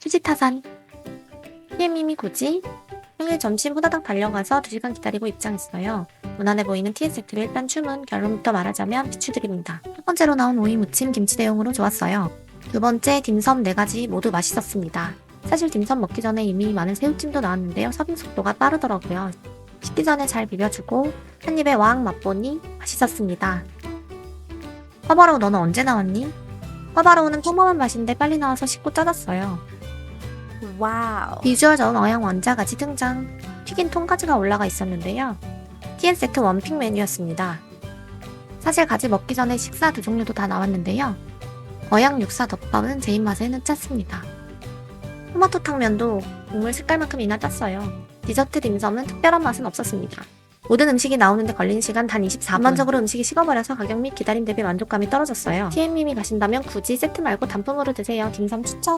휴지타산 TM님이 굳이 평일 점심 후다닥 달려가서 2시간 기다리고 입장했어요. 무난해 보이는 TS 세트를 일단 주문, 결론부터 말하자면 비추드립니다. 첫 번째로 나온 오이 무침 김치 대용으로 좋았어요. 두 번째 딤섬 네 가지 모두 맛있었습니다. 사실 딤섬 먹기 전에 이미 많은 새우찜도 나왔는데요. 서빙 속도가 빠르더라고요. 식기 전에 잘 비벼주고 한 입에 왕 맛보니 맛있었습니다. 허바로우 너는 언제 나왔니? 허바로우는 평범한 맛인데 빨리 나와서 씻고 짜졌어요. 와우. 비주얼 좋은 어양 원자가지 등장. 튀긴 통가지가 올라가 있었는데요. TN 세트 원픽 메뉴였습니다. 사실 가지 먹기 전에 식사 두 종류도 다 나왔는데요. 어양 육사 덮밥은 제 입맛에는 짰습니다. 토마토 탕면도 국물 색깔만큼이나 짰어요. 디저트 딤섬은 특별한 맛은 없었습니다. 모든 음식이 나오는데 걸리는 시간 단 24분. 전반적으로 음식이 식어버려서 가격 및 기다림 대비 만족감이 떨어졌어요. TM님이 가신다면 굳이 세트 말고 단품으로 드세요. 딤섬 추천.